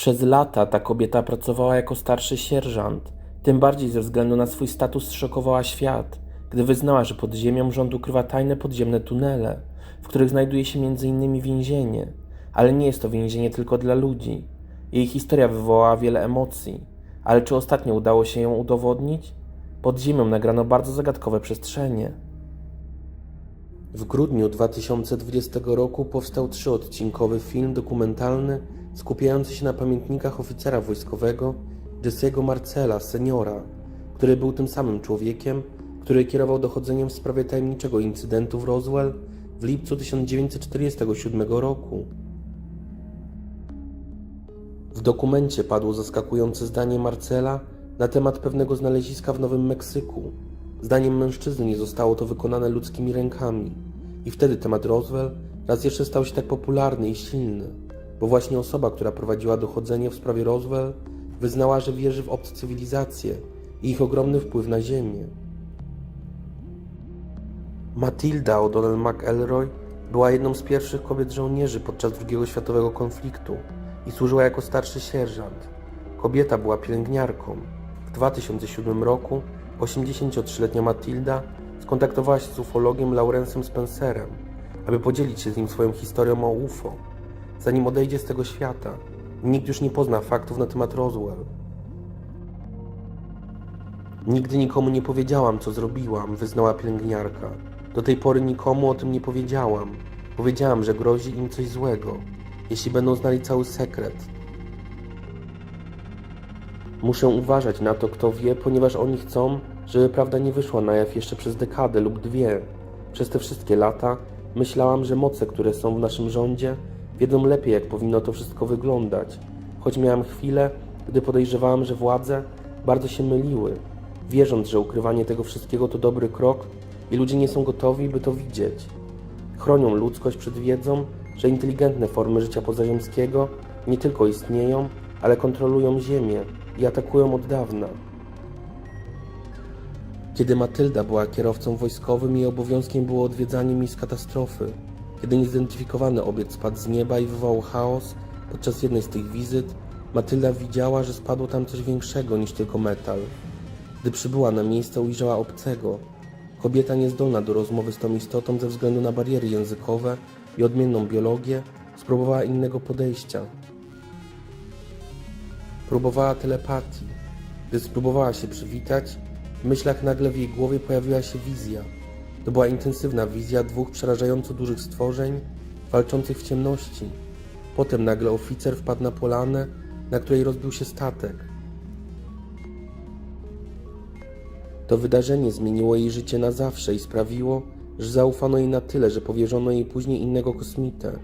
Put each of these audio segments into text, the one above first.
Przez lata ta kobieta pracowała jako starszy sierżant. Tym bardziej ze względu na swój status szokowała świat, gdy wyznała, że pod ziemią rząd ukrywa tajne podziemne tunele, w których znajduje się m.in. więzienie. Ale nie jest to więzienie tylko dla ludzi. Jej historia wywołała wiele emocji. Ale czy ostatnio udało się ją udowodnić? Pod ziemią nagrano bardzo zagadkowe przestrzenie. W grudniu 2020 roku powstał trzyodcinkowy film dokumentalny skupiający się na pamiętnikach oficera wojskowego Jesse'ego Marcela, seniora, który był tym samym człowiekiem, który kierował dochodzeniem w sprawie tajemniczego incydentu w Roswell w lipcu 1947 roku. W dokumencie padło zaskakujące zdanie Marcela na temat pewnego znaleziska w Nowym Meksyku. Zdaniem mężczyzny nie zostało to wykonane ludzkimi rękami. I wtedy temat Roswell raz jeszcze stał się tak popularny i silny, bo właśnie osoba, która prowadziła dochodzenie w sprawie Roswell, wyznała, że wierzy w obce cywilizacje i ich ogromny wpływ na Ziemię. Matilda O'Donnell McElroy była jedną z pierwszych kobiet żołnierzy podczas II światowego konfliktu i służyła jako starszy sierżant. Kobieta była pielęgniarką. W 2007 roku 83-letnia Matilda skontaktowała się z ufologiem Laurensem Spencerem, aby podzielić się z nim swoją historią o UFO, zanim odejdzie z tego świata nikt już nie pozna faktów na temat Roswell. Nigdy nikomu nie powiedziałam, co zrobiłam, wyznała pielęgniarka. Do tej pory nikomu o tym nie powiedziałam. Powiedziałam, że grozi im coś złego, jeśli będą znali cały sekret. Muszę uważać na to, kto wie, ponieważ oni chcą, żeby prawda nie wyszła na jaw jeszcze przez dekadę lub dwie. Przez te wszystkie lata myślałam, że moce, które są w naszym rządzie, wiedzą lepiej, jak powinno to wszystko wyglądać. Choć miałam chwilę, gdy podejrzewałam, że władze bardzo się myliły, wierząc, że ukrywanie tego wszystkiego to dobry krok i ludzie nie są gotowi, by to widzieć. Chronią ludzkość przed wiedzą, że inteligentne formy życia pozaziemskiego nie tylko istnieją, ale kontrolują Ziemię i atakują od dawna. Kiedy Matylda była kierowcą wojskowym, jej obowiązkiem było odwiedzanie miejsc katastrofy. Kiedy niezidentyfikowany obiekt spadł z nieba i wywołał chaos, podczas jednej z tych wizyt Matylda widziała, że spadło tam coś większego niż tylko metal. Gdy przybyła na miejsce, ujrzała obcego. Kobieta niezdolna do rozmowy z tą istotą ze względu na bariery językowe i odmienną biologię, spróbowała innego podejścia. Próbowała telepatii. Gdy spróbowała się przywitać, w myślach nagle w jej głowie pojawiła się wizja. To była intensywna wizja dwóch przerażająco dużych stworzeń walczących w ciemności. Potem nagle oficer wpadł na polanę, na której rozbił się statek. To wydarzenie zmieniło jej życie na zawsze i sprawiło, że zaufano jej na tyle, że powierzono jej później innego kosmitę.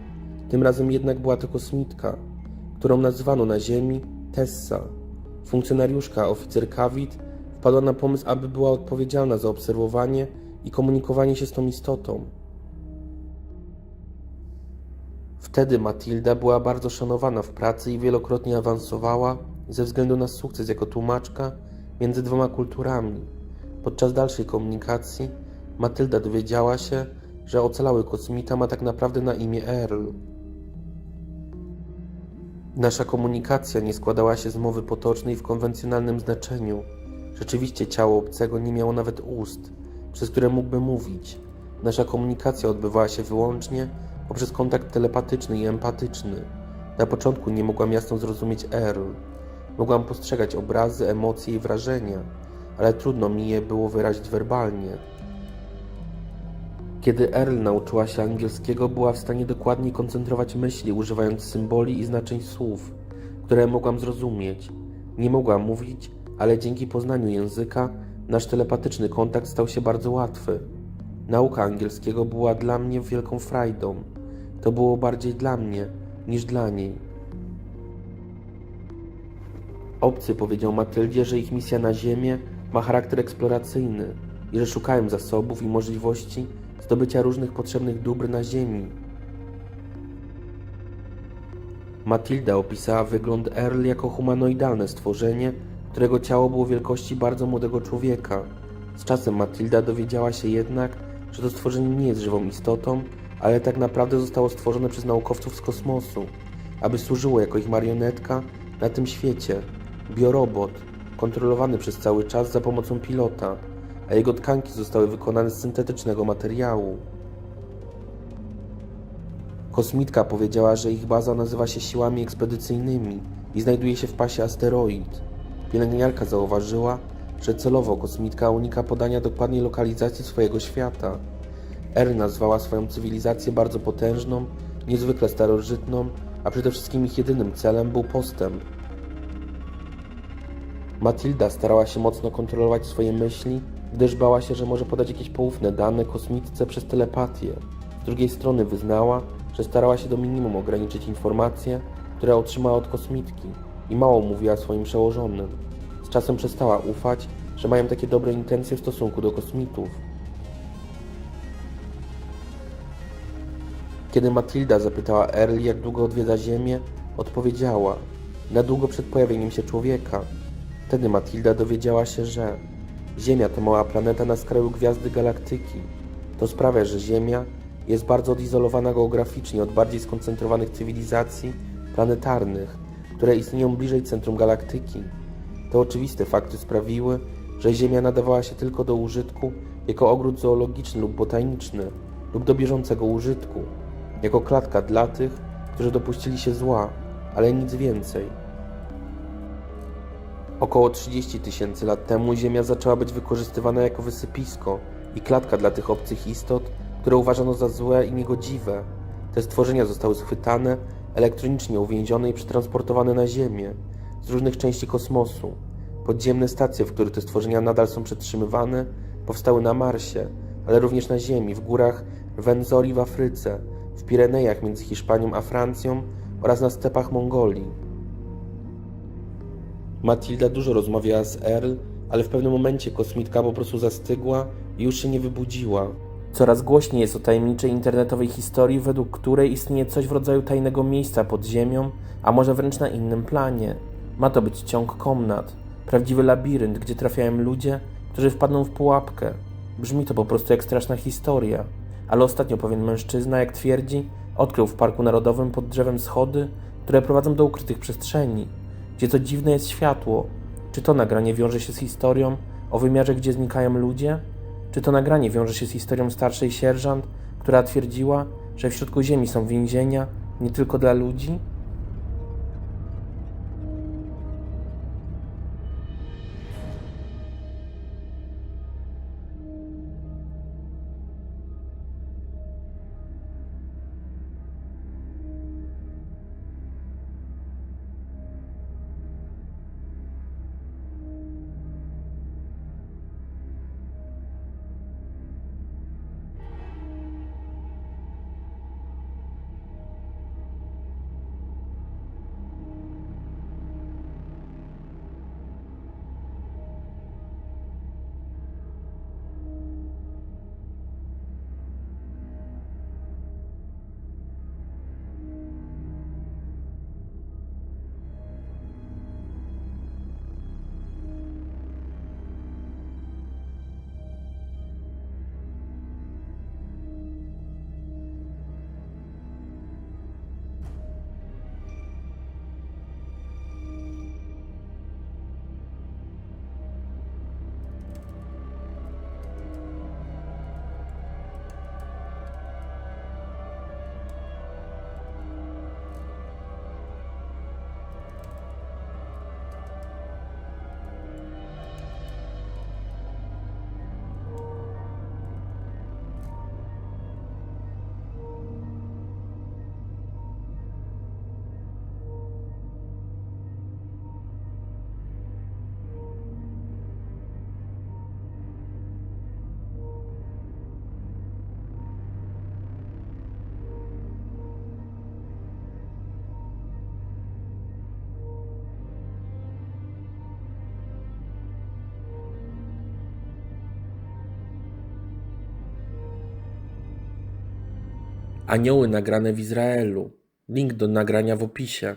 Tym razem jednak była to kosmitka, którą nazywano na Ziemi Tessa. Funkcjonariuszka, oficer Kawit, wpadła na pomysł, aby była odpowiedzialna za obserwowanie i komunikowanie się z tą istotą. Wtedy Matilda była bardzo szanowana w pracy i wielokrotnie awansowała ze względu na sukces jako tłumaczka między dwoma kulturami. Podczas dalszej komunikacji Matylda dowiedziała się, że ocalały kosmita ma tak naprawdę na imię Earl. Nasza komunikacja nie składała się z mowy potocznej w konwencjonalnym znaczeniu. Rzeczywiście ciało obcego nie miało nawet ust, przez które mógłby mówić. Nasza komunikacja odbywała się wyłącznie poprzez kontakt telepatyczny i empatyczny. Na początku nie mogłam jasno zrozumieć Earl. Mogłam postrzegać obrazy, emocje i wrażenia, ale trudno mi je było wyrazić werbalnie. Kiedy Earl nauczyła się angielskiego, była w stanie dokładnie koncentrować myśli, używając symboli i znaczeń słów, które mogłam zrozumieć. Nie mogłam mówić, ale dzięki poznaniu języka nasz telepatyczny kontakt stał się bardzo łatwy. Nauka angielskiego była dla mnie wielką frajdą. To było bardziej dla mnie niż dla niej. Obcy powiedział Matyldzie, że ich misja na Ziemię ma charakter eksploracyjny i że szukają zasobów i możliwości zdobycia różnych potrzebnych dóbr na Ziemi. Matilda opisała wygląd Earl jako humanoidalne stworzenie, którego ciało było wielkości bardzo młodego człowieka. Z czasem Matilda dowiedziała się jednak, że to stworzenie nie jest żywą istotą, ale tak naprawdę zostało stworzone przez naukowców z kosmosu. aby służyło jako ich marionetka na tym świecie. Biorobot, kontrolowany przez cały czas za pomocą pilota, a jego tkanki zostały wykonane z syntetycznego materiału. Kosmitka powiedziała, że ich baza nazywa się siłami ekspedycyjnymi i znajduje się w pasie asteroid. Pielęgniarka zauważyła, że celowo kosmitka unika podania dokładnej lokalizacji swojego świata. R nazwała swoją cywilizację bardzo potężną, niezwykle starożytną, a przede wszystkim ich jedynym celem był postęp. Matilda starała się mocno kontrolować swoje myśli, gdyż bała się, że może podać jakieś poufne dane kosmitce przez telepatię. Z drugiej strony wyznała, że starała się do minimum ograniczyć informacje, które otrzymała od kosmitki i mało mówiła swoim przełożonym. Z czasem przestała ufać, że mają takie dobre intencje w stosunku do kosmitów. Kiedy Matilda zapytała Earl, jak długo odwiedza Ziemię, odpowiedziała: Na długo przed pojawieniem się człowieka. Wtedy Matilda dowiedziała się, że Ziemia to mała planeta na skraju gwiazdy galaktyki. To sprawia, że Ziemia jest bardzo odizolowana geograficznie od bardziej skoncentrowanych cywilizacji planetarnych, które istnieją bliżej centrum galaktyki. Te oczywiste fakty sprawiły, że Ziemia nadawała się tylko do użytku jako ogród zoologiczny lub botaniczny, lub do bieżącego użytku, jako klatka dla tych, którzy dopuścili się zła, ale nic więcej. Około 30 tysięcy lat temu Ziemia zaczęła być wykorzystywana jako wysypisko i klatka dla tych obcych istot, które uważano za złe i niegodziwe. Te stworzenia zostały schwytane, elektronicznie uwięzione i przetransportowane na Ziemię z różnych części kosmosu. Podziemne stacje, w których te stworzenia nadal są przetrzymywane, powstały na Marsie, ale również na Ziemi, w górach Wenzori w Afryce, w Pirenejach między Hiszpanią a Francją oraz na stepach Mongolii. Matilda dużo rozmawiała z Earl, ale w pewnym momencie kosmitka po prostu zastygła i już się nie wybudziła. Coraz głośniej jest o tajemniczej internetowej historii, według której istnieje coś w rodzaju tajnego miejsca pod ziemią, a może wręcz na innym planie. Ma to być ciąg komnat, prawdziwy labirynt, gdzie trafiają ludzie, którzy wpadną w pułapkę. Brzmi to po prostu jak straszna historia, ale ostatnio pewien mężczyzna, jak twierdzi, odkrył w Parku Narodowym pod drzewem schody, które prowadzą do ukrytych przestrzeni, gdzie co dziwne jest światło. Czy to nagranie wiąże się z historią o wymiarze, gdzie znikają ludzie? Czy to nagranie wiąże się z historią starszej sierżant, która twierdziła, że w środku ziemi są więzienia nie tylko dla ludzi? Anioły nagrane w Izraelu. Link do nagrania w opisie.